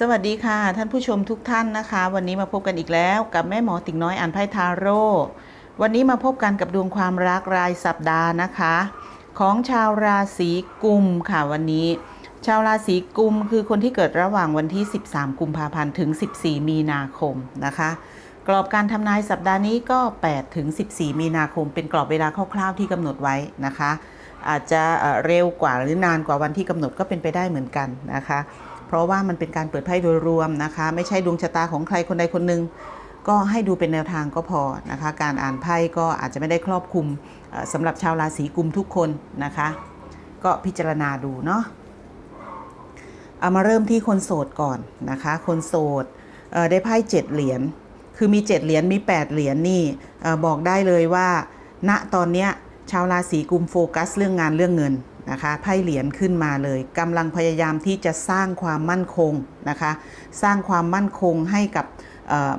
สวัสดีค่ะ ท่านผู้ชมทุกท่านนะคะ วันนี้มาพบกันอีกแล้วกับแม่หมอติ๋งน้อยอ่านไพ่ทาโร่วันนี้มาพบกันกับดวงความรักรายสัปดาห์นะคะ ของชาวราศีกุมค่ะวันนี้ ชาวราศีกุมคือคนที่เกิดระหว่างวันที่ 13 กุมภาพันธ์ถึง 14 มีนาคมนะคะ กรอบการทำนายสัปดาห์นี้ก็ 8 ถึง 14 มีนาคม เป็นกรอบเวลาคร่าวๆที่กำหนดไว้นะคะ อาจจะเอ่อเร็วกว่าหรือนานกว่าวันที่กำหนดก็เป็นไปได้เหมือนกันนะคะ เพราะว่ามันเป็นการเปิดไพ่โดยรวมนะคะ ไม่ใช่ดวงชะตาของใครคนใดคนหนึ่งก็ให้ดูเป็นแนวทางก็พอนะคะ การอ่านไพ่ก็อาจจะไม่ได้ครอบคลุมสำหรับชาวราศีกุมทุกคนนะคะ ก็พิจารณาดูเนาะเอามาเริ่มที่คนโสดก่อนนะคะ คนโสดได้ไพ่เจ็ดเหรียญคือมี 7 เหรียญมี 8 เหรียญนี่บอกได้เลยว่า ณตอนเนี้ยชาวราศีกุมโฟกัสเรื่องงานเรื่องเงิน นะคะไพ่เหรียญขึ้นมาเลยกำลังพยายามที่จะสร้างความมั่นคงนะคะสร้างความมั่นคงให้กับ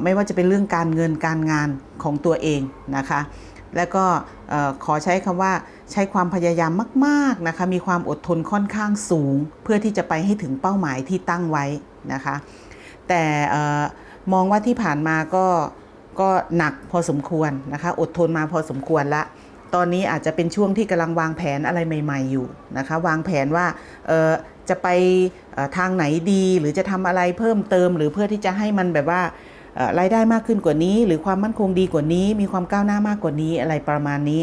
ไม่ว่าจะเป็นเรื่องการเงินการงานของตัวเองนะคะแล้วก็ขอใช้คำว่าใช้ความพยายามมากๆนะคะมีความอดทนค่อนข้างสูง เพื่อที่จะไปให้ถึงเป้าหมายที่ตั้งไว้นะคะแต่มองว่าที่ผ่านมาก็ก็หนักพอสมควรนะคะอดทนมาพอสมควรละ ตอนนี้อาจจะเป็นช่วงที่กำลังวางแผนอะไรใหม่ ๆ อยู่นะคะ วางแผนว่าจะไปทางไหนดีหรือจะทำอะไรเพิ่มเติม หรือเพื่อที่จะให้มันแบบว่ารายได้มากขึ้นกว่านี้ หรือความมั่นคงดีกว่านี้ มีความก้าวหน้ามากกว่านี้อะไรประมาณนี้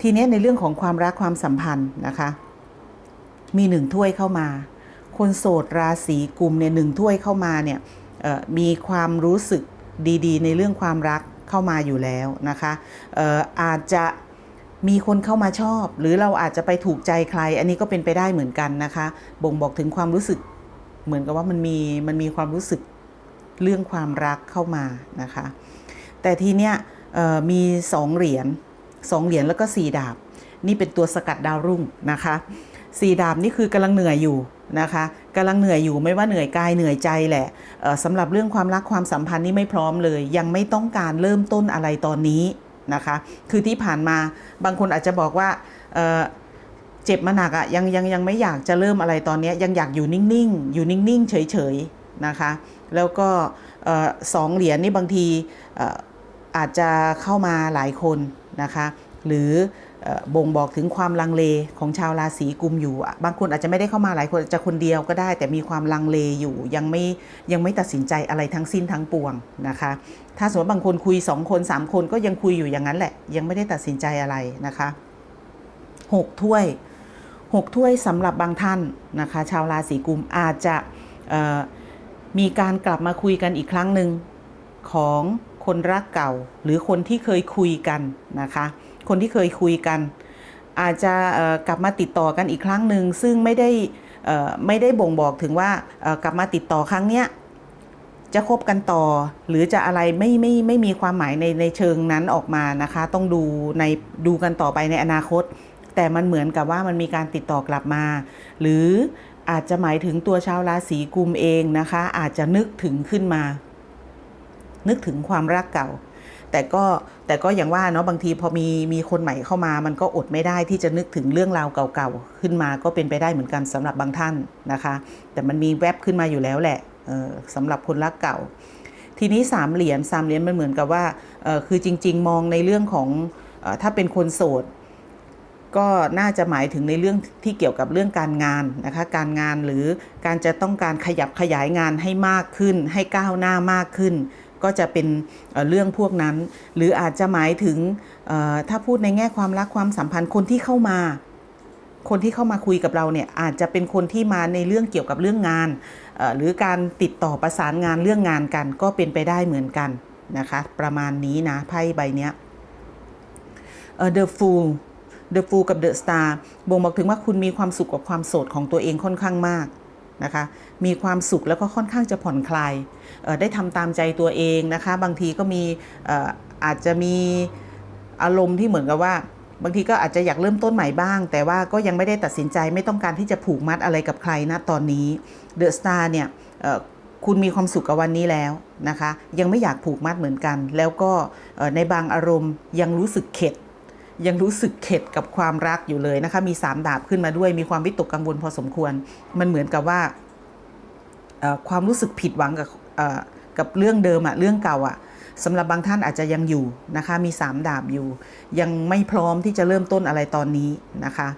ทีนี้ในเรื่องของความรักความสัมพันธ์นะคะ มีหนึ่งถ้วยเข้ามา คนโสดราศีกุมเนี่ยหนึ่งถ้วยเข้ามาเนี่ยมีความรู้สึกดีๆ ในเรื่องความรักเข้ามาอยู่แล้วนะคะอาจจะ มีคนเข้ามาชอบ หรือเราอาจจะไปถูกใจใคร อันนี้ก็เป็นไปได้เหมือนกันนะคะ บ่งบอกถึงความรู้สึก เหมือนกับว่ามันมีมันมีความรู้สึกเรื่องความรักเข้ามานะคะ แต่ทีเนี้ยมีสองเหรียญสองเหรียญแล้วก็สี่ดาบ นี่เป็นตัวสกัดดาวรุ่งนะคะสี่ดาบนี่คือกำลังเหนื่อยอยู่นะคะกำลังเหนื่อยอยู่ไม่ว่าเหนื่อยกายเหนื่อยใจแหละเอ่อสำหรับเรื่องความรักความสัมพันธ์นี่ไม่พร้อมเลย ยังไม่ต้องการเริ่มต้นอะไรตอนนี้ นะคะ คือที่ผ่านมาบางคนอาจจะบอกว่าเเจ็บมาหนักอะยังยังยังไม่อยากจะเริ่มอะไรตอนนี้ยังอยากอยู่นิ่งๆ อยู่นิ่งๆ เฉยๆนะคะ แล้วก็สองเหรียญนี่บางทีอาจจะเข้ามาหลายคนนะคะ หรือ บ่งบอกถึงความลังเลของชาวราศีกุมอยู่ บางคนอาจจะไม่ได้เข้ามาหลายคนจะคนเดียวก็ได้ แต่มีความลังเลอยู่ยังไม่ยังไม่ตัดสินใจอะไรทั้งสิ้นทั้งปวงนะคะ ถ้าสมมติบางคนคุย 2 คน 3 คนก็ยังคุยอยู่อย่างนั้นแหละ ยังไม่ได้ตัดสินใจอะไรนะคะหกถ้วยหกถ้วยสำหรับบางท่านนะคะ ชาวราศีกุมอาจจะมีการกลับมาคุยกันอีกครั้งหนึ่งของคนรักเก่า หรือคนที่เคยคุยกันนะคะ คนที่เคยคุยกัน อาจจะกลับมาติดต่อกันอีกครั้งหนึ่งซึ่งไม่ได้ไม่ได้บ่งบอกถึงว่ากลับมาติดต่อครั้งเนี้ยจะคบกันต่อ หรือจะอะไรไม่ไม่ไม่มีความหมายในในเชิงนั้นออกมานะคะ ต้องดูในดูกันต่อไปในอนาคต แต่มันเหมือนกับว่ามันมีการติดต่อกลับมา หรืออาจจะหมายถึงตัวชาวราศีกุมเองนะคะ อาจจะนึกถึงขึ้นมา นึกถึงความรักเก่า แต่ก็แต่ก็อย่างว่าเนาะบางทีพอมีมีคนใหม่เข้ามา มันก็อดไม่ได้ที่จะนึกถึงเรื่องราวเก่าๆขึ้นมาก็เป็นไปได้เหมือนกันสำหรับบางท่านนะคะ แต่มันมีแวบขึ้นมาอยู่แล้วแหละออสำหรับคนรักเก่า ทีนี้สามเหรียญสามเหรียญมันเหมือนกับว่าออคือจริง ๆ มองในเรื่องของออถ้าเป็นคนโสดก็น่าจะหมายถึงในเรื่องที่เกี่ยวกับเรื่องการงานนะคะ การงานหรือการจะต้องการขยับขยายงานให้มากขึ้น ให้ก้าวหน้ามากขึ้น ก็จะเป็นเเรื่องพวกนั้น หรืออาจจะหมายถึงถ้าพูดในแง่ความรักความสัมพันธ์คนที่เข้ามา คนที่เข้ามาคุยกับเราเนี่ยอาจจะเป็นคนที่มาในเรื่องเกี่ยวกับเรื่องงาน หรือการติดต่อประสานงานเรื่องงานกัน ก็เป็นไปได้เหมือนกันนะคะ ประมาณนี้นะไพ่ใบเนี้ยเ The Fool The Fool กับ The Star บ่งบอกถึงว่าคุณมีความสุขกับความโสดของตัวเองค่อนข้างมาก นะคะ มีความสุขแล้วก็ค่อนข้างจะผ่อนคลาย ได้ทำตามใจตัวเองนะคะ บางทีก็มีอาจจะมีอารมณ์ที่เหมือนกับว่า บางทีก็อาจจะอยากเริ่มต้นใหม่บ้าง แต่ว่าก็ยังไม่ได้ตัดสินใจไม่ต้องการที่จะผูกมัดอะไรกับใครนะตอนนี้เดอะสตาร์เนี่ยคุณมีความสุขกับวันนี้แล้วนะคะ ยังไม่อยากผูกมัดเหมือนกัน แล้วก็ในบางอารมณ์ยังรู้สึกเข็ด ยังรู้สึกเข็ดกับความรักอยู่เลยนะคะ มีสามดาบขึ้นมาด้วย มีความวิตกกังวลพอสมควร มันเหมือนกับว่าความรู้สึกผิดหวังกับเอ่อกับเรื่องเดิมอะเรื่องเก่าอะสำหรับบางท่านอาจจะยังอยู่นะคะ มี3ดาบอยู่ ยังไม่พร้อมที่จะเริ่มต้นอะไรตอนนี้นะคะ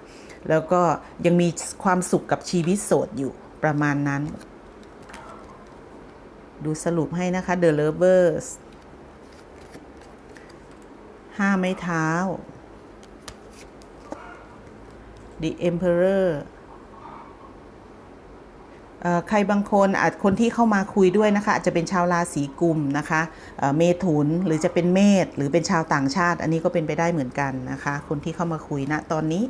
แล้วก็ยังมีความสุขกับชีวิตโสดอยู่ประมาณนั้น ดูสรุปให้นะคะ The Lovers ห้าไม้เท้า The Emperor เอ่อใครบางคนอาจคนที่เข้ามาคุยด้วยนะคะ อาจจะเป็นชาวราศีกุมนะคะเมถุนหรือจะเป็นเมษหรือเป็นชาวต่างชาติ อันนี้ก็เป็นไปได้เหมือนกันนะคะ คนที่เข้ามาคุยณตอนนี้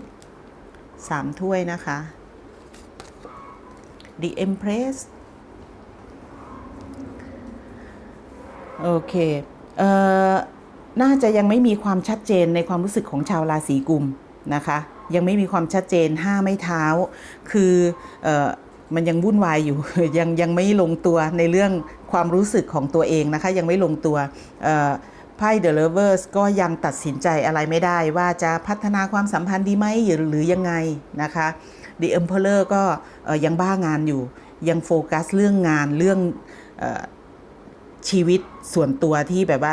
สามถ้วยนะคะ The Empress โอเคเอ่อน่าจะยังไม่มีความชัดเจนในความรู้สึกของชาวราศีกุมนะคะ ยังไม่มีความชัดเจนห้าไม่เท้า คืออมันยังวุ่นวายอยู่ยังยังไม่ลงตัวในเรื่องความรู้สึกของตัวเองนะคะ ยังไม่ลงตัวเอ่อไพ่ The Lovers ก็ยังตัดสินใจอะไรไม่ได้ ว่าจะพัฒนาความสัมพันธ์ดีไหมหรือยังไงนะคะ The Emperor ก็เอ่อยังบ้างานอยู่ ยังโฟกัสเรื่องงานเรื่องอชีวิตส่วนตัวที่แบบว่า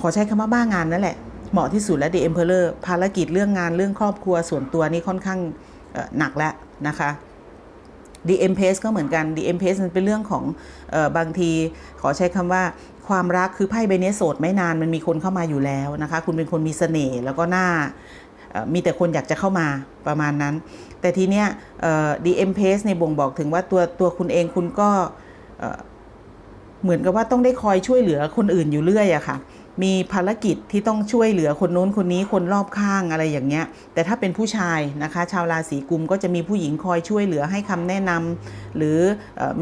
ขอใช้คำว่าบ้างานนั่นแหละ เหมาะที่สุดแล้ว The Emperor ภารกิจเรื่องงานเรื่องครอบครัวส่วนตัวนี่ค่อนข้างหนักแล้วนะคะ The Empress ก็เหมือนกัน The Empress มันเป็นเรื่องของออบางทีขอใช้คำว่าความรักคือไพ่ใบนี้โสดไม่นานมันมีคนเข้ามาอยู่แล้วนะคะ คุณเป็นคนมีเสน่ห์แล้วก็หน้ามีแต่คนอยากจะเข้ามาประมาณนั้น แต่ทีเนี้ยเอ่อ The Empress ในบ่งบอกถึงว่าตัวตัวคุณเองคุณก็เอ่อเหมือนกับว่าต้องได้คอยช่วยเหลือคนอื่นอยู่เรื่อยอะค่ะ มีภารกิจที่ต้องช่วยเหลือคนโน้นคนนี้คนรอบข้างอะไรอย่างเงี้ย แต่ถ้าเป็นผู้ชายนะคะ ชาวราศีกุมก็จะมีผู้หญิงคอยช่วยเหลือให้คำแนะนำหรือ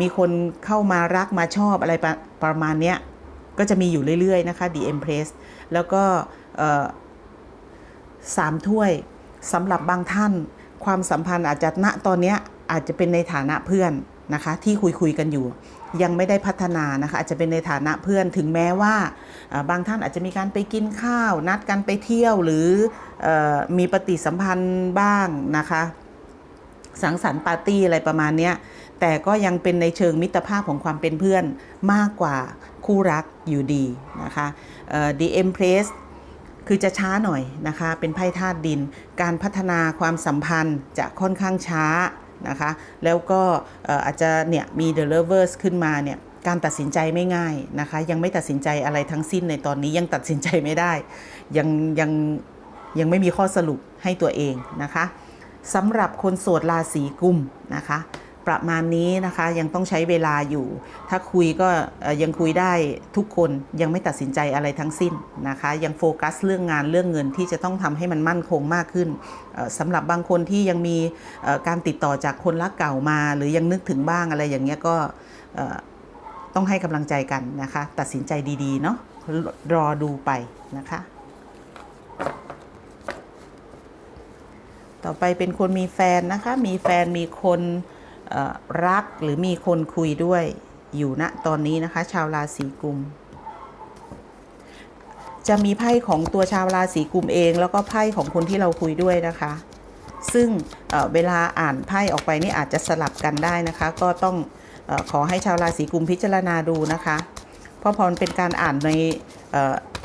มีคนเข้ามารักมาชอบอะไรประประมาณเนี้ยก็จะมีอยู่เรื่อยๆนะคะ The Empress แล้วก็สามถ้วยสำหรับบางท่าน ความสัมพันธ์อาจจะณตอนนี้อาจจะเป็นในฐานะเพื่อนนะคะ ที่คุยคุยกันอยู่ ยังไม่ได้พัฒนานะคะอาจจะเป็นในฐานะเพื่อนถึงแม้ว่าบางท่านอาจจะมีการไปกินข้าว นัดกันไปเที่ยวหรือมีปฏิสัมพันธ์บ้างนะคะสังสรรค์ปาร์ตี้อะไรประมาณนี้แต่ก็ยังเป็นในเชิงมิตรภาพของความเป็นเพื่อนมากกว่าคู่รักอยู่ดีนะคะเอ่อ The Empress คือจะช้าหน่อยนะคะ เป็นไพ่ธาตุดิน การพัฒนาความสัมพันธ์จะค่อนข้างช้า นะคะ แล้วก็เอ่ออาจจะเนี่ยมี The Lovers ขึ้นมาเนี่ยการตัดสินใจไม่ง่ายนะคะ ยังไม่ตัดสินใจอะไรทั้งสิ้นในตอนนี้ยังตัดสินใจไม่ได้ ยังยังยังไม่มีข้อสรุปให้ตัวเองนะคะสำหรับคนโสดราศีกุมนะคะ ประมาณนี้นะคะ ยังต้องใช้เวลาอยู่ ถ้าคุยก็ยังคุยได้ทุกคนยังไม่ตัดสินใจอะไรทั้งสิ้นนะคะ ยังโฟกัสเรื่องงานเรื่องเงินที่จะต้องทำให้มันมั่นคงมากขึ้นสำหรับบางคนที่ยังมีการติดต่อจากคนรักเก่ามา หรือยังนึกถึงบ้างอะไรอย่างเงี้ยก็ต้องให้กำลังใจกันนะคะ ตัดสินใจดีๆเนาะรอดูไปนะคะต่อไปเป็นคนมีแฟนนะคะ มีแฟนมีคน รักหรือมีคนคุยด้วยอยู่ณตอนนี้นะคะ ชาวราศีกุม จะมีไพ่ของตัวชาวราศีกุมเอง แล้วก็ไพ่ของคนที่เราคุยด้วยนะคะ ซึ่งเเวลาอ่านไพ่ออกไปนี่อาจจะสลับกันได้นะคะ ก็ต้องอขอให้ชาวราศีกุมพิจารณาดูนะคะ เพราะพอเป็นการอ่านใน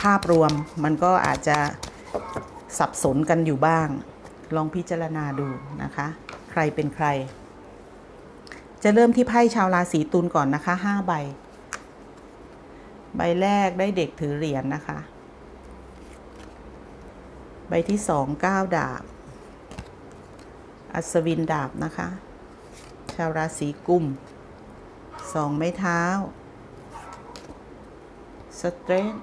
ภาพรวมมันก็อาจจะสับสนกันอยู่บ้าง ลองพิจารณาดูนะคะ ใครเป็นใคร จะเริ่มที่ไพ่ชาวราศีตุลก่อนนะคะห้าใบ ใบแรกได้เด็กถือเหรียญนะคะ ใบที่สองเก้าดาบ อัศวินดาบนะคะ ชาวราศีกุมสองไม้เท้า สเตรน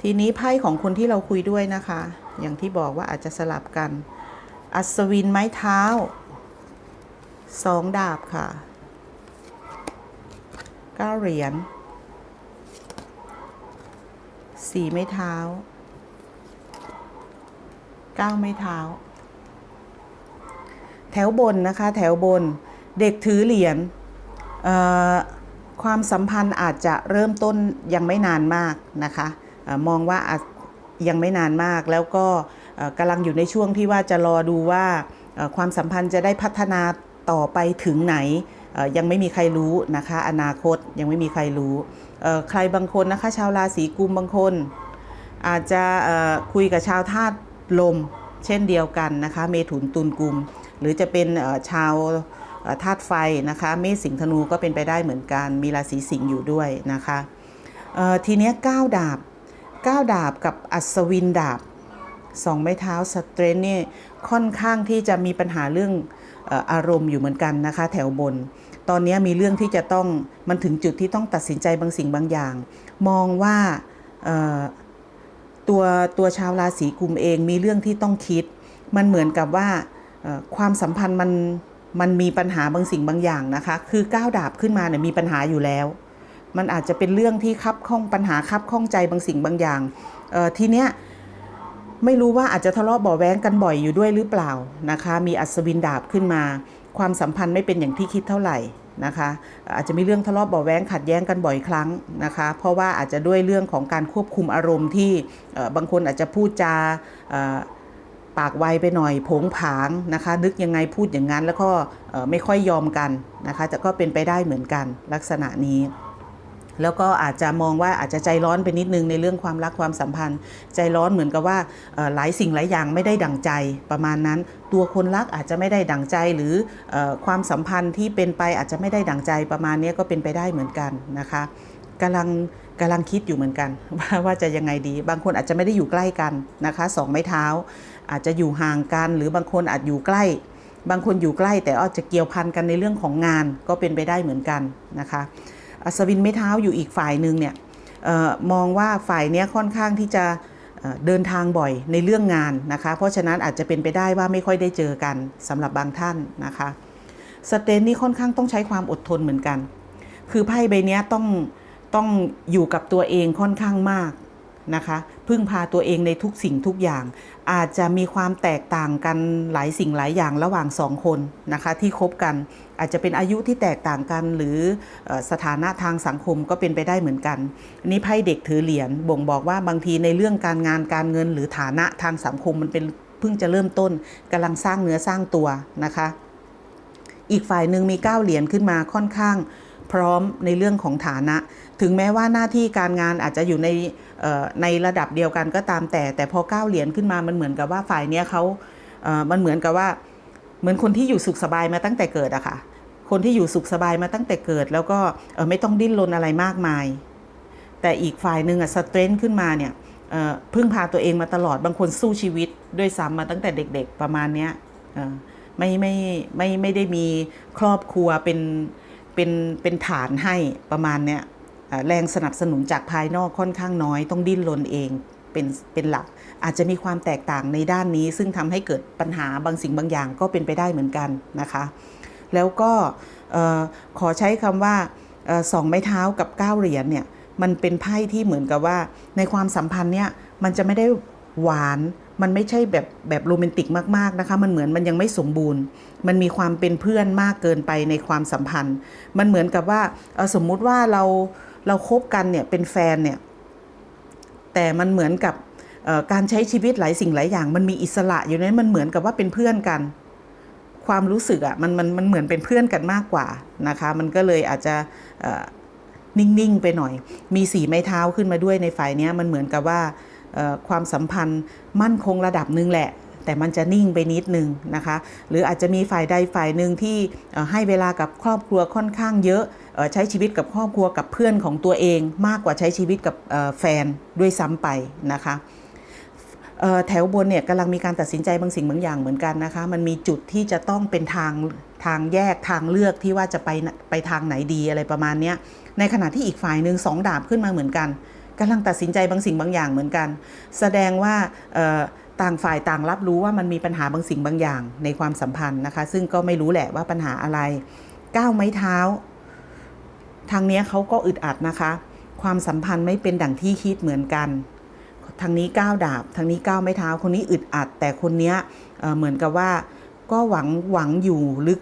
ทีนี้ไพ่ของคนที่เราคุยด้วยนะคะ อย่างที่บอกว่าอาจจะสลับกัน อัศวินไม้เท้า สองดาบค่ะเก้าเหรียญสี่ไม้เท้าเก้าไม้เท้า แถวบนนะคะ แถวบนเด็กถือเหรียญความสัมพันธ์อาจจะเริ่มต้นยังไม่นานมากนะคะออมองว่าอาจยังไม่นานมากแล้วก็กำลังอยู่ในช่วงที่ว่าจะรอดูว่าความสัมพันธ์จะได้พัฒนา ต่อไปถึงไหนยังไม่มีใครรู้นะคะ อนาคตยังไม่มีใครรู้ใครบางคนนะคะ ชาวราศีกุมบางคน อาจจะคุยกับชาวธาตุลมเช่นเดียวกันนะคะ เมถุนตุลกุม หรือจะเป็นชาวธาตุไฟนะคะเมษสิงธนูก็เป็นไปได้เหมือนกัน มีราศีสิงห์อยู่ด้วยนะคะทีนี้ก้าวดาบก้าวดาบกับอัศวินดาบสองไม้เท้าสเตรนนี่ค่อนข้างที่จะมีปัญหาเรื่อง อารมณ์อยู่เหมือนกันนะคะ แถวบน ตอนนี้มีเรื่องที่จะต้องมันถึงจุดที่ต้องตัดสินใจบางสิ่งบางอย่าง มองว่าตัวตัวชาวราศีกุมเองมีเรื่องที่ต้องคิด มันเหมือนกับว่าความสัมพันธ์มันมันมีปัญหาบางสิ่งบางอย่างนะคะ คือก้าวดาบขึ้นมาเนี่ยมีปัญหาอยู่แล้ว มันอาจจะเป็นเรื่องที่คับข้องปัญหาคับข้องใจบางสิ่งบางอย่างเอ่อทีเนี้ย ไม่รู้ว่าอาจจะทะเลาะเบาะแว้งกันบ่อยอยู่ด้วยหรือเปล่านะคะ มีอัศวินดาบขึ้นมา ความสัมพันธ์ไม่เป็นอย่างที่คิดเท่าไหร่นะคะ อาจจะมีเรื่องทะเลาะเบาะแว้งขัดแย้งกันบ่อยครั้งนะคะ เพราะว่าอาจจะด้วยเรื่องของการควบคุมอารมณ์ที่บางคนอาจจะพูดจาปากไวไปหน่อยผงผางนะคะ นึกยังไงพูดอย่างนั้นแล้วก็ไม่ค่อยยอมกันนะคะแต่ก็เป็นไปได้เหมือนกันลักษณะนี้ แล้วก็อาจจะมองว่าอาจจะใจร้อนไปนิดนึงในเรื่องความรักความสัมพันธ์ ใจร้อนเหมือนกับว่าหลายสิ่งหลายอย่างไม่ได้ดั่งใจประมาณนั้น ตัวคนรักอาจจะไม่ได้ดั่งใจหรือเออความสัมพันธ์ที่เป็นไปอาจจะไม่ได้ดั่งใจประมาณนี้ก็เป็นไปได้เหมือนกันนะคะกำลังกำลังคิดอยู่เหมือนกันว่าว่าจะยังไงดี บางคนอาจจะไม่ได้อยู่ใกล้กันนะคะสองไม้เท้า อาจจะอยู่ห่างกัน หรือบางคนอาจอยู่ใกล้ บางคนอยู่ใกล้แต่อาจจะเกี่ยวพันกันในเรื่องของงานก็เป็นไปได้เหมือนกันนะคะ อัศวินไม่เท้าอยู่อีกฝ่ายหนึ่งเนี่ยออมองว่าฝ่ายนี้ค่อนข้างที่จะเดินทางบ่อยในเรื่องงานนะคะ เพราะฉะนั้นอาจจะเป็นไปได้ว่าไม่ค่อยได้เจอกันสำหรับบางท่านนะคะสเตนนี่ค่อนข้างต้องใช้ความอดทนเหมือนกัน คือไพ่ใบนี้ต้องต้องอยู่กับตัวเองค่อนข้างมาก นะคะ พึ่งพาตัวเองในทุกสิ่งทุกอย่าง อาจจะมีความแตกต่างกันหลายสิ่งหลายอย่างระหว่างสองคนนะคะที่คบกัน อาจจะเป็นอายุที่แตกต่างกัน หรือสถานะทางสังคมก็เป็นไปได้เหมือนกันอันนี้ไพ่เด็กถือเหรียญบ่งบอกว่าบางทีในเรื่องการงานการเงิน หรือฐานะทางสังคมมันเป็นเพิ่งจะเริ่มต้นกำลังสร้างเนื้อสร้างตัวนะคะ อีกฝ่ายหนึ่งมีเก้าเหรียญขึ้นมาค่อนข้างพร้อมในเรื่องของฐานะ ถึงแม้ว่าหน้าที่การงานอาจจะอยู่ใน ในระดับเดียวกันก็ตามแต่ แต่พอก้าเหรียญขึ้นมามันเหมือนกับว่าฝ่ายเนี้ยเขาเมันเหมือนกับว่าเหมือนคนที่อยู่สุขสบายมาตั้งแต่เกิดอะค่ะ คนที่อยู่สุขสบายมาตั้งแต่เกิด แล้วก็ไม่ต้องดิ้นรนอะไรมากมาย แต่อีกฝ่ายหนึ่งอะสเตรนขึ้นมาเนี่ยเพึ่งพาตัวเองมาตลอดบางคนสู้ชีวิตด้วยซ้ำมาตั้งแต่เด็ก ๆประมาณเนี้ยเอ่ไม่ไม่ไม่ไม่ได้มีครอบครัวเป็นเป็นเป็นฐานให้ประมาณเนี้ย แรงสนับสนุนจากภายนอกค่อนข้างน้อย ต้องดิ้นรนเองเป็นเป็นหลัก อาจจะมีความแตกต่างในด้านนี้ ซึ่งทำให้เกิดปัญหาบางสิ่งบางอย่างก็เป็นไปได้เหมือนกันนะคะ แล้วก็ขอใช้คำว่าออสองไม้เท้ากับเก้าเหรียญเนี่ยมันเป็นไพ่ที่เหมือนกับว่า ในความสัมพันธ์เนี่ยมันจะไม่ได้หวานมันไม่ใช่แบบแบบโรแมนติกมากๆนะคะ มันเหมือนมันยังไม่สมบูรณ์ มันมีความเป็นเพื่อนมากเกินไปในความสัมพันธ์ มันเหมือนกับว่าสมมุติว่าเรา เราคบกันเนี่ยเป็นแฟนเนี่ยแต่มันเหมือนกับการใช้ชีวิตหลายสิ่งหลายอย่าง มันมีอิสระอยู่นั้นมันเหมือนกับว่าเป็นเพื่อนกัน ความรู้สึกอะ่ะมันมันมันเหมือนเป็นเพื่อนกันมากกว่านะคะ มันก็เลยอาจจะนิ่ง ๆ ไปหน่อย มีสีไม้เท้าขึ้นมาด้วยในฝ่ายเนี้ยมันเหมือนกับว่าความสัมพันธ์มั่นคงระดับหนึ่งแหละ แต่มันจะนิ่งไปนิดนึงนะคะ หรืออาจจะมีฝ่ายใดฝ่ายหนึ่งที่ให้เวลากับครอบครัวค่อนข้างเยอะ ใช้ชีวิตกับครอบครัวกับเพื่อนของตัวเองมากกว่าใช้ชีวิตกับแฟนด้วยซ้ำไปนะคะแถวบนเนี่ยกำลังมีการตัดสินใจบางสิ่งบางอย่างเหมือนกันนะคะ มันมีจุดที่จะต้องเป็นทางทางแยกทางเลือกที่ว่าจะไปไปทางไหนดีอะไรประมาณนี้ในขณะที่อีกฝ่ายหนึ่งสองดาบขึ้นมาเหมือนกันกำลังตัดสินใจบางสิ่งบางอย่างเหมือนกัน แสดงว่าต่างฝ่ายต่างรับรู้ว่ามันมีปัญหาบางสิ่งบางอย่างในความสัมพันธ์นะคะ ซึ่งก็ไม่รู้แหละว่าปัญหาอะไรก้าวไม้เท้า ทางนี้เขาก็อึดอัดนะคะ ความสัมพันธ์ไม่เป็นดั่งที่คิดเหมือนกัน ทางนี้ก้าวดาบ ทางนี้ก้าวไม้เท้า คนนี้อึดอัด แต่คนนี้เเหมือนกับว่าก็หวังหวังอยู่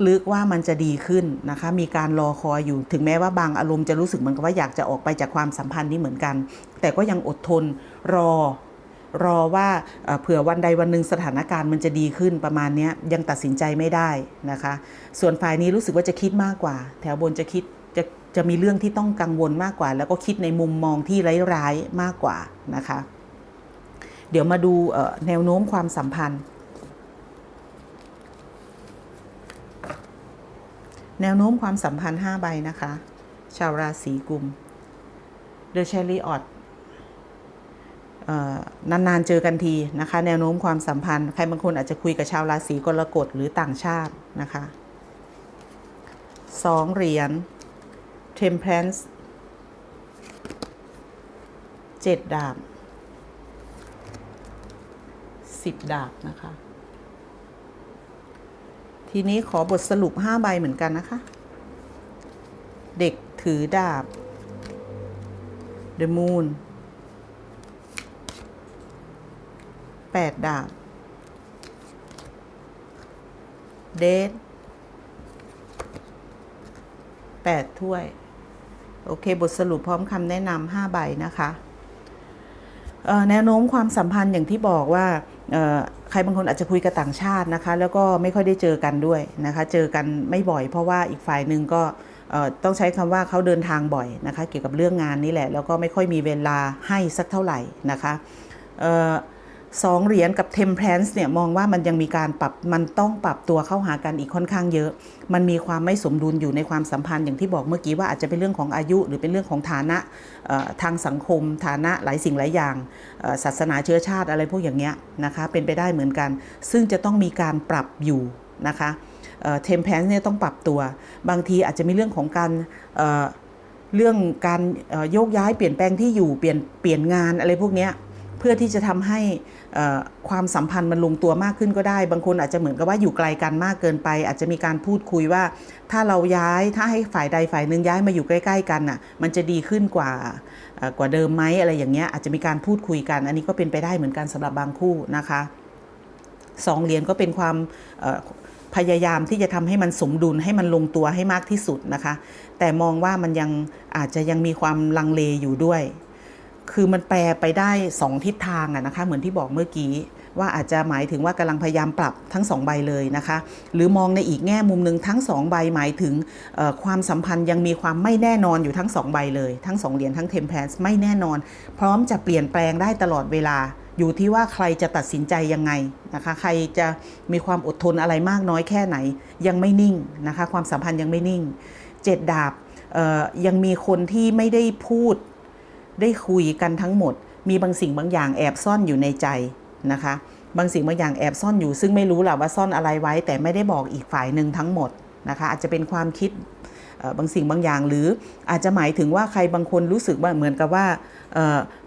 ลึกๆว่ามันจะดีขึ้นนะคะ มีการรอคอยอยู่ ถึงแม้ว่าบางอารมณ์จะรู้สึกเหมือนกับว่าอยากจะออกไปจากความสัมพันธ์นี้เหมือนกัน แต่ก็ยังอดทนรอรอว่าเเผื่อวันใดวันหนึ่งสถานการณ์มันจะดีขึ้นประมาณนี้ยังตัดสินใจไม่ได้นะคะ ส่วนฝ่ายนี้รู้สึกว่าจะคิดมากกว่า แถวบนจะคิด จะจะมีเรื่องที่ต้องกังวลมากกว่า แล้วก็คิดในมุมมองที่ร้ายๆมากกว่านะคะ เดี๋ยวมาดูแนวโน้มความสัมพันธ์ แนวโน้มความสัมพันธ์ 5 ใบนะคะ ชาวราศีกุม The Chariot เอ่อนานๆเจอกันทีนะคะ แนวโน้มความสัมพันธ์ ใครบางคนอาจจะคุยกับชาวราศีกรกฎหรือต่างชาตินะคะสองเหรียญ Temperance เจ็ดดาบสิบดาบนะคะ ทีนี้ขอบทสรุป5ใบเหมือนกันนะคะ เด็กถือดาบ The Moon 8ดาบ เดท8ถ้วย โอเค บทสรุปพร้อมคำแนะนำ5ใบนะคะแนวโน้มความสัมพันธ์อย่างที่บอกว่าใครบางคนอาจจะคุยกับต่างชาตินะคะ แล้วก็ไม่ค่อยได้เจอกันด้วยนะคะ เจอกันไม่บ่อย เพราะว่าอีกฝ่ายหนึ่งก็ต้องใช้คำว่าเขาเดินทางบ่อยนะคะ เกี่ยวกับเรื่องงานนี่แหละ แล้วก็ไม่ค่อยมีเวลาให้สักเท่าไหร่นะคะ สองเหรียญกับ Temperance เนี่ยมองว่ามันยังมีการปรับมันต้องปรับตัวเข้าหากันอีกค่อนข้างเยอะ มันมีความไม่สมดุลอยู่ในความสัมพันธ์อย่างที่บอกเมื่อกี้ว่าอาจจะเป็นเรื่องของอายุ หรือเป็นเรื่องของฐานะทางสังคม ฐานะหลายสิ่งหลายอย่างศาสนาเชื้อชาติอะไรพวกอย่างเงี้ยนะคะเป็นไปได้เหมือนกัน ซึ่งจะต้องมีการปรับอยู่นะคะเทมเพลนเนี่ยต้องปรับตัว บางทีอาจจะมีเรื่องของการเเรื่องการโยกย้ายเปลี่ยนแปลงที่อยู่เปลี่ยนเปลี่ยนงานอะไรพวกเนี้ย เพื่อที่จะทำให้ความสัมพันธ์มันลงตัวมากขึ้นก็ได้ บางคนอาจจะเหมือนกับว่าอยู่ไกลกันมากเกินไป อาจจะมีการพูดคุยว่า ถ้าเราย้ายถ้าให้ฝ่ายใดฝ่ายหนึ่งย้ายมาอยู่ใกล้ ๆ กันน่ะมันจะดีขึ้นกว่าเอ่อกว่าเดิมไหมอะไรอย่างเงี้ยอาจจะมีการพูดคุยกัน อันนี้ก็เป็นไปได้เหมือนกันสำหรับบางคู่นะคะสองเหรียญก็เป็นความพยายามที่จะทำให้มันสมดุลให้มันลงตัวให้มากที่สุดนะคะ แต่มองว่ามันยังอาจจะยังมีความลังเลอยู่ด้วย คือมันแปลไปได้สองทิศทางอะนะคะเหมือนที่บอกเมื่อกี้ว่าอาจจะหมายถึงว่ากำลังพยายามปรับทั้งสองใบเลยนะคะ หรือมองในอีกแง่มุมหนึ่งทั้งสองใบหมายถึงความสัมพันธ์ยังมีความไม่แน่นอนอยู่ทั้งสองใบเลย ทั้งสองเหรียญทั้งเทมเพลสไม่แน่นอน พร้อมจะเปลี่ยนแปลงได้ตลอดเวลา อยู่ที่ว่าใครจะตัดสินใจยังไงนะคะ ใครจะมีความอดทนอะไรมากน้อยแค่ไหน ยังไม่นิ่งนะคะ ความสัมพันธ์ยังไม่นิ่งเจ็ดดาบยังมีคนที่ไม่ได้พูด ได้คุยกันทั้งหมด มีบางสิ่งบางอย่างแอบซ่อนอยู่ในใจนะคะ บางสิ่งบางอย่างแอบซ่อนอยู่ ซึ่งไม่รู้แหละว่าซ่อนอะไรไว้ แต่ไม่ได้บอกอีกฝ่ายหนึ่งทั้งหมดนะคะ อาจจะเป็นความคิดบางสิ่งบางอย่าง หรืออาจจะหมายถึงว่าใครบางคนรู้สึกว่าเหมือนกับว่า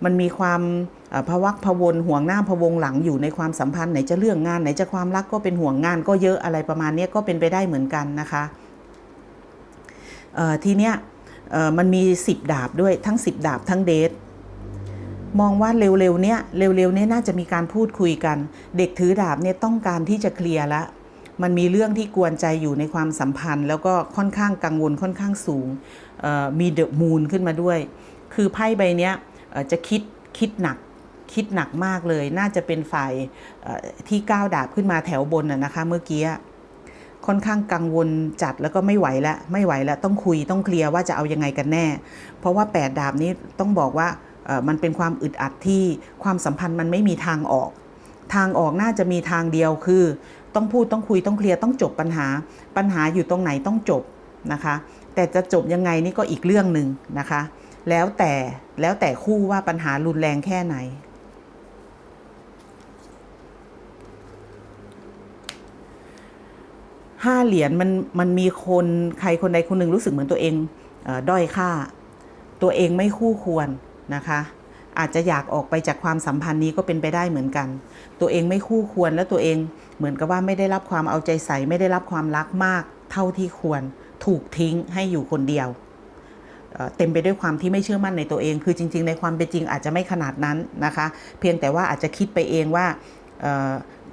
มันมีความเอ่อพะวักพวนห่วงหน้าพวงหลังอยู่ในความสัมพันธ์ไหนจะเรื่องงานไหนจะความรักก็เป็นห่วงงานก็เยอะอะไรประมาณนี้ก็เป็นไปได้เหมือนกันนะคะทีเนี้ย มันมี 10 ดาบด้วยทั้ง 10 ดาบทั้งเดทมองว่าเร็วๆเนี้ยเร็วๆเนี้ยน่าจะมีการพูดคุยกัน เด็กถือดาบเนี่ยต้องการที่จะเคลียร์ละมันมีเรื่องที่กวนใจอยู่ในความสัมพันธ์ แล้วก็ค่อนข้างกังวลค่อนข้างสูงมีเดอะมูนขึ้นมาด้วย คือไพ่ใบเนี้ยจะคิดคิดหนักคิดหนักมากเลย น่าจะเป็นฝ่ายที่ก้าวดาบขึ้นมาแถวบนนะคะเมื่อกี้ ค่อนข้างกังวลจัดแล้วก็ไม่ไหวแล้วไม่ไหวแล้วต้องคุยต้องเคลียร์ว่าจะเอายังไงกันแน่ เพราะว่า 8 ดาบนี้ต้องบอกว่ามันเป็นความอึดอัดที่ความสัมพันธ์มันไม่มีทางออก ทางออกน่าจะมีทางเดียวคือ ต้องพูดต้องคุยต้องเคลียร์ต้องจบปัญหา ปัญหาอยู่ตรงไหนต้องจบนะคะ แต่จะจบยังไงนี่ก็อีกเรื่องหนึ่งนะคะ แล้วแต่แล้วแต่คู่ว่าปัญหารุนแรงแค่ไหน ห้าเหรียญมันมันมีคนใครคนใดคนหนึ่งรู้สึกเหมือนตัวเองเออด้อยค่า ตัวเองไม่คู่ควรนะคะ อาจจะอยากออกไปจากความสัมพันธ์นี้ก็เป็นไปได้เหมือนกัน ตัวเองไม่คู่ควรและตัวเองเหมือนกับว่าไม่ได้รับความเอาใจใส่ไม่ได้รับความรักมากเท่าที่ควรถูกทิ้งให้อยู่คนเดียวเอ่อเต็มไปด้วยความที่ไม่เชื่อมั่นในตัวเอง คือจริง ๆ ในความเป็นจริงอาจจะไม่ขนาดนั้นนะคะ เพียงแต่ว่าอาจจะคิดไปเองว่า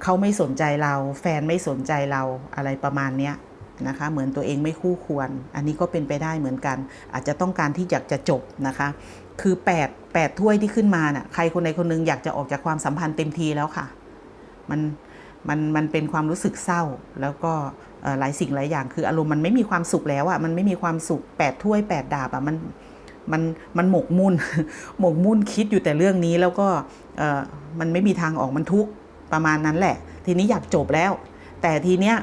เขาไม่สนใจเรา แฟนไม่สนใจเราอะไรประมาณเนี้ยนะคะเหมือนตัวเองไม่คู่ควร อันนี้ก็เป็นไปได้เหมือนกัน อาจจะต้องการที่อยากจะจบนะคะ คือ 8 8ถ้วยที่ขึ้นมาน่ะใครคนใดคนหนึงอยากจะออกจากความสัมพันธ์เต็มทีแล้วค่ะ มันมันมันเป็นความรู้สึกเศร้า แล้วก็หลายสิ่งหลายอย่าง คืออารมณ์มันไม่มีความสุขแล้วอะ่ะมันไม่มีความสุข8ถ้วย 8 ดาบอะ่ะมันมันมันหมกมุ่นหมกมุ่นคิดอยู่แต่เรื่องนี้แล้วก็เออมันไม่มีทางออกมันทุกข์ ประมาณนั้นแหละ ทีนี้อยากจบแล้ว แต่ทีเนี้ย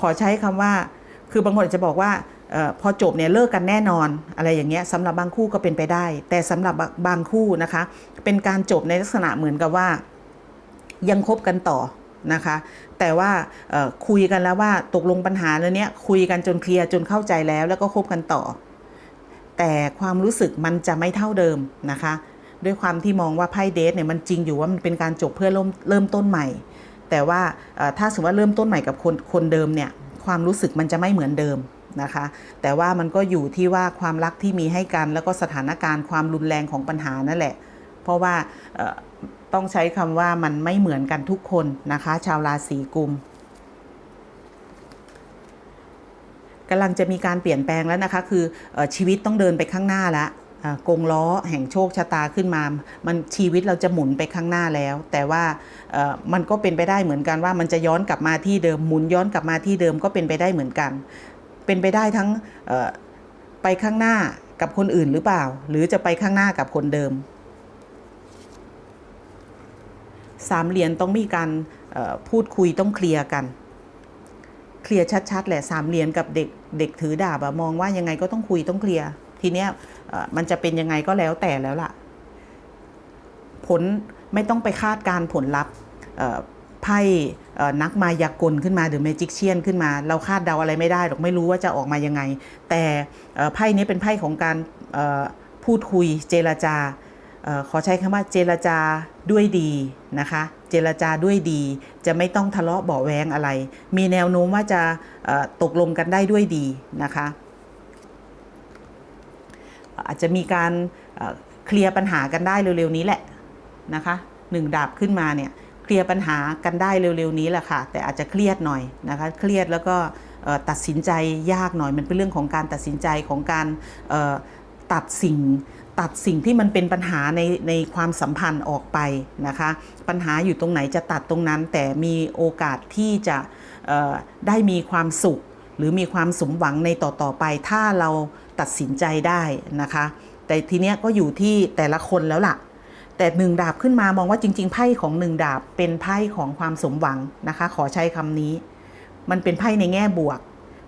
ขอใช้คำว่า คือบางคนอาจจะบอกว่าออพอจบเนี่ยเลิกกันแน่นอนอะไรอย่างเงี้ยสำหรับบางคู่ก็เป็นไปได้ แต่สำหรับบางคู่นะคะ เป็นการจบในลักษณะเหมือนกับว่า ยังคบกันต่อนะคะ แต่ว่าคุยกันแล้วว่าตกลงปัญหาแล้วเนี้ยคุยกันจนเคลียร์จนเข้าใจแล้ว แล้วก็คบกันต่อ แต่ความรู้สึกมันจะไม่เท่าเดิมนะคะ ด้วยความที่มองว่าไพ่เดทเนี่ยมันจริงอยู่ว่ามันเป็นการจบเพื่อเริ่มเริ่มต้นใหม่ แต่ว่าถ้าสมมติว่าเริ่มต้นใหม่กับคนคนเดิมเนี่ยความรู้สึกมันจะไม่เหมือนเดิมนะคะ แต่ว่ามันก็อยู่ที่ว่าความรักที่มีให้กัน แล้วก็สถานการณ์ความรุนแรงของปัญหานั่นแหละ เพราะว่าต้องใช้คำว่ามันไม่เหมือนกันทุกคนนะคะ ชาวราศีกุมกำลังจะมีการเปลี่ยนแปลงแล้วนะคะ คืออชีวิตต้องเดินไปข้างหน้าแล้ว กงล้อแห่งโชคชะตาขึ้นมา มันชีวิตเราจะหมุนไปข้างหน้าแล้ว แต่ว่ามันก็เป็นไปได้เหมือนกันว่ามันจะย้อนกลับมาที่เดิมหมุนย้อนกลับมาที่เดิมก็เป็นไปได้เหมือนกัน เป็นไปได้ทั้งไปข้างหน้ากับคนอื่นหรือเปล่า หรือจะไปข้างหน้ากับคนเดิม สามเหรียญต้องมีการพูดคุยต้องเคลียร์กันเคลียร์ชัดๆแหละสามเหรียญกับเด็กเด็กถือดาบอะมองว่ายังไงก็ต้องคุยต้องเคลียร์ ทีเนี้ยมันจะเป็นยังไงก็แล้วแต่แล้วล่ะ ผลไม่ต้องไปคาดการผลลัพธ์ไพ่นักมายากลขึ้นมาหรือเมจิกเชียนขึ้นมา เราคาดเดาอะไรไม่ได้หรอกไม่รู้ว่าจะออกมายังไง แต่ไพ่นี้เป็นไพ่ของการพูดคุยเจรจาอขอใช้คำว่าเจรจาด้วยดีนะคะ เจรจาด้วยดี จะไม่ต้องทะเลาะเบาแวงอะไร มีแนวโน้มว่าจะตกลงกันได้ด้วยดีนะคะ อาจจะมีการเคลียร์ปัญหากันได้เร็วๆนี้แหละนะคะหนึ่งดาบขึ้นมาเนี่ยเคลียร์ปัญหากันได้เร็วๆนี้แหละค่ะ แต่อาจจะเครียดหน่อยนะคะเครียดแล้วก็ตัดสินใจยากหน่อยมันเป็นเรื่องของการตัดสินใจของการตัดสิ่งตัดสิ่งที่มันเป็นปัญหาในในความสัมพันธ์ออกไปนะคะ ปัญหาอยู่ตรงไหนจะตัดตรงนั้น แต่มีโอกาสที่จะได้มีความสุข หรือมีความสมหวังในต่อต่อไป ถ้าเรา ตัดสินใจได้นะคะ แต่ทีเนี้ยก็อยู่ที่แต่ละคนแล้วล่ะ แต่หนึ่งดาบขึ้นมามองว่าจริง ๆ ไพ่ของหนึ่งดาบเป็นไพ่ของความสมหวังนะคะ ขอใช้คำนี้ มันเป็นไพ่ในแง่บวก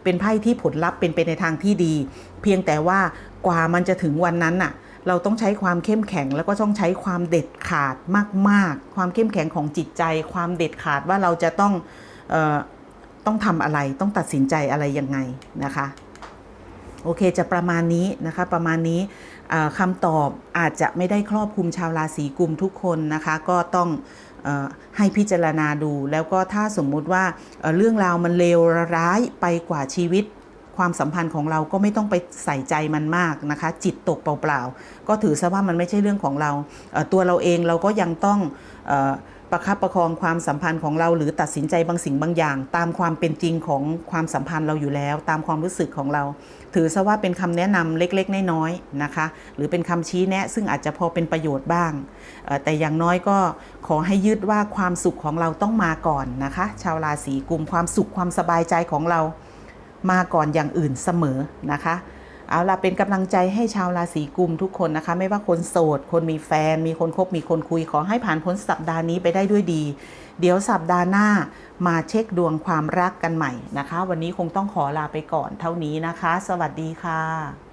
เป็นไพ่ที่ผลลัพธ์เป็นไปในทางที่ดี เพียงแต่ว่ากว่ามันจะถึงวันนั้นน่ะเราต้องใช้ความเข้มแข็งแล้วก็ต้องใช้ความเด็ดขาดมากๆ ความเข้มแข็งของจิตใจ ความเด็ดขาดว่าเราจะต้องออต้องทำอะไรต้องตัดสินใจอะไรยังไงนะคะ โอเคจะประมาณนี้นะคะประมาณนี้คำตอบอาจจะไม่ได้ครอบคลุมชาวราศีกุมทุกคนนะคะก็ต้องอให้พิจารณาดู แล้วก็ถ้าสมมุติว่าเรื่องราวมันเลวร้ายไปกว่าชีวิต ความสัมพันธ์ของเราก็ไม่ต้องไปใส่ใจมันมากนะคะ จิตตกเปล่าๆ ก็ถือซะว่ามันไม่ใช่เรื่องของเราตัวเราเองเราก็ยังต้องอ ประคับประคองความสัมพันธ์ของเรา หรือตัดสินใจบางสิ่งบางอย่าง ตามความเป็นจริงของความสัมพันธ์เราอยู่แล้ว ตามความรู้สึกของเรา ถือซะว่าเป็นคำแนะนำเล็กๆน้อยๆนะคะ หรือเป็นคำชี้แนะ ซึ่งอาจจะพอเป็นประโยชน์บ้าง แต่อย่างน้อยก็ขอให้ยึดว่าความสุขของเราต้องมาก่อนนะคะ ชาวราศีกุมความสุขความสบายใจของเรามาก่อนอย่างอื่นเสมอนะคะ เอาล่ะเป็นกำลังใจให้ชาวราศีกุมทุกคนนะคะ ไม่ว่าคนโสด คนมีแฟน มีคนคบมีคนคุยขอให้ผ่านพ้นสัปดาห์นี้ไปได้ด้วยดี เดี๋ยวสัปดาห์หน้ามาเช็คดวงความรักกันใหม่นะคะ วันนี้คงต้องขอลาไปก่อนเท่านี้นะคะ สวัสดีค่ะ